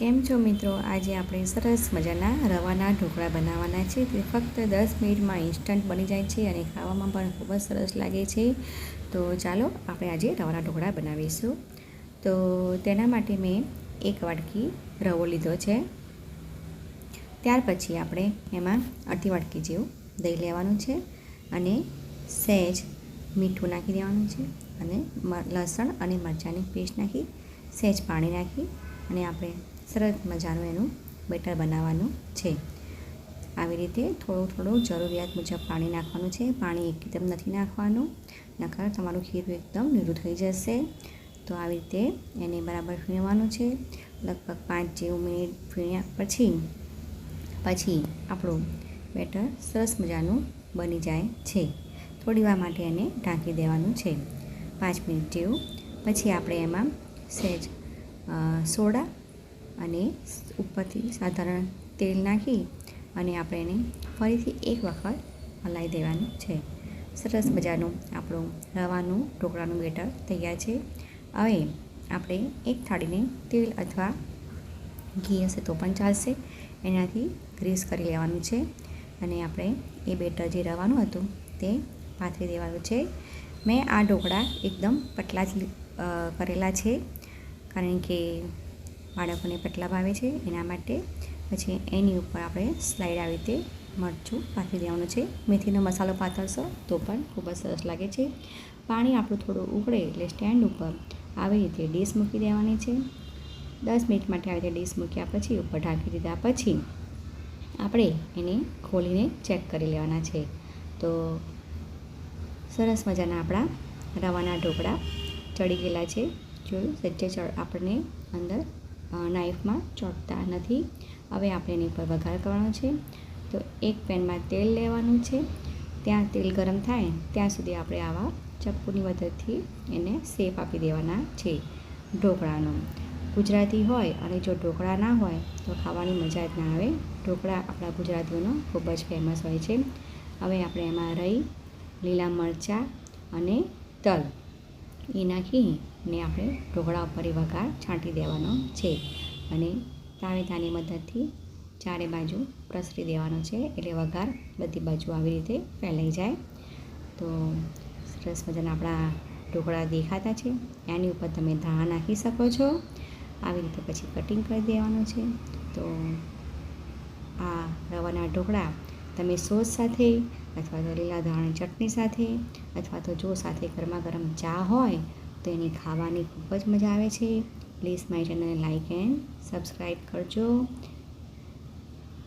કેમ છો મિત્રો? આજે આપણે સરસ મજાના રવાના ઢોકળા બનાવવાના છે. તે ફક્ત દસ મિનિટમાં ઇન્સ્ટન્ટ બની જાય છે અને ખાવામાં પણ ખૂબ જ સરસ લાગે છે. તો ચાલો આપણે આજે રવાના ઢોકળા બનાવીશું. તો તેના માટે મેં એક વાટકી રવો લીધો છે. ત્યાર પછી આપણે એમાં અડધી વાટકી જેવું દહીં લેવાનું છે અને સહેજ મીઠું નાખી દેવાનું છે અને લસણ અને મરચાંની પેસ્ટ નાખી સહેજ પાણી નાખી અને આપણે સરસ મજાનું એનું બેટર બનાવવાનું છે. આવી રીતે થોડું થોડું જરૂરિયાત મુજબ પાણી નાખવાનું છે. પાણી એકદમ નથી નાખવાનું, નકર તમારું ખીરું એકદમ નીરું થઈ જશે. તો આવી રીતે એને બરાબર ફીણવાનું છે. લગભગ પાંચ જેવું મિનિટ ફીણ્યા પછી પછી આપણું બેટર સરસ મજાનું બની જાય છે. થોડી વાર માટે એને ઢાંકી દેવાનું છે. પાંચ મિનિટ જેવું. પછી આપણે એમાં સહેજ સોડા અને ઉપરથી સાધારણ તેલ નાખી અને આપણે એને ફરીથી એક વખત હલાવી દેવાનું છે. સરસ મજાનું આપણું રવાનું ઢોકળાનું બેટર તૈયાર છે. હવે આપણે એક થાળીને તેલ અથવા ઘી હશે તો પણ ચાલશે. એનાથી ગ્રીસ કરી લેવાનું છે અને આપણે એ બેટર જે રવાનું હતું તે પાથરી દેવાનું છે. મેં આ ઢોકળા એકદમ પતલા જ કરેલા છે. કારણ કે બાળકોને પતલા ભાવે છે. એના માટે પછી એની ઉપર આપણે સ્લાઇડ આવી રીતે મરચું પાથરી દેવાનું છે. મેથીનો મસાલો પાથરશો તો પણ ખૂબ જ સરસ લાગે છે. પાણી આપણું થોડું ઉકળે એટલે સ્ટેન્ડ ઉપર આવી રીતે ડીશ મૂકી દેવાની છે. દસ મિનિટ માટે આવી રીતે ડીશ મૂક્યા પછી ઉપર ઢાંકી દીધા પછી આપણે એને ખોલીને ચેક કરી લેવાના છે. તો સરસ મજાના આપણા રવાના ઢોકળા ચડી ગયેલા છે. જોયું સજ્જે આપણને અંદર નાઈફમાં ચોંટતા નથી. હવે આપણે એની પર વઘાર કરવાનો છે. તો એક પેનમાં તેલ લેવાનું છે. ત્યાં તેલ ગરમ થાય, ત્યાં સુધી આપણે આવા ચપ્પુની મદદથી એને શેપ આપી દેવાના છે ઢોકળાનો. ગુજરાતી હોય અને જો ઢોકળા ના હોય, તો ખાવાની મજા જ ના આવે. ઢોકળા આપણા ગુજરાતીઓનો ખૂબ જ ફેમસ હોય છે. હવે આપણે એમાં રહી, લીલા મરચાં અને તલ. એ નાખી ને આપણે ઢોકળા ઉપર એ વઘાર છાંટી દેવાનો છે અને તાવેતાની મદદથી ચારે બાજુ પ્રસરી દેવાનો છે એટલે વઘાર બધી બાજુ આવી રીતે ફેલાઈ જાય. તો સરસ મજાના આપણા ઢોકળા દેખાતા છે. એની ઉપર તમે ધાણા નાખી શકો છો. આવી રીતે પછી કટિંગ કરી દેવાનું છે. તો આ રવાના ઢોકળા તમે સોસ સાથે અથવા તો લીલા ધાણાની ચટણી સાથે અથવા તો જો સાથે ગરમા ગરમ ચા હોય, તો એની ખાવાની ખૂબ જ મજા આવે છે. પ્લીઝ માય ચેનલને લાઇક એન્ડ સબસ્ક્રાઈબ કરજો.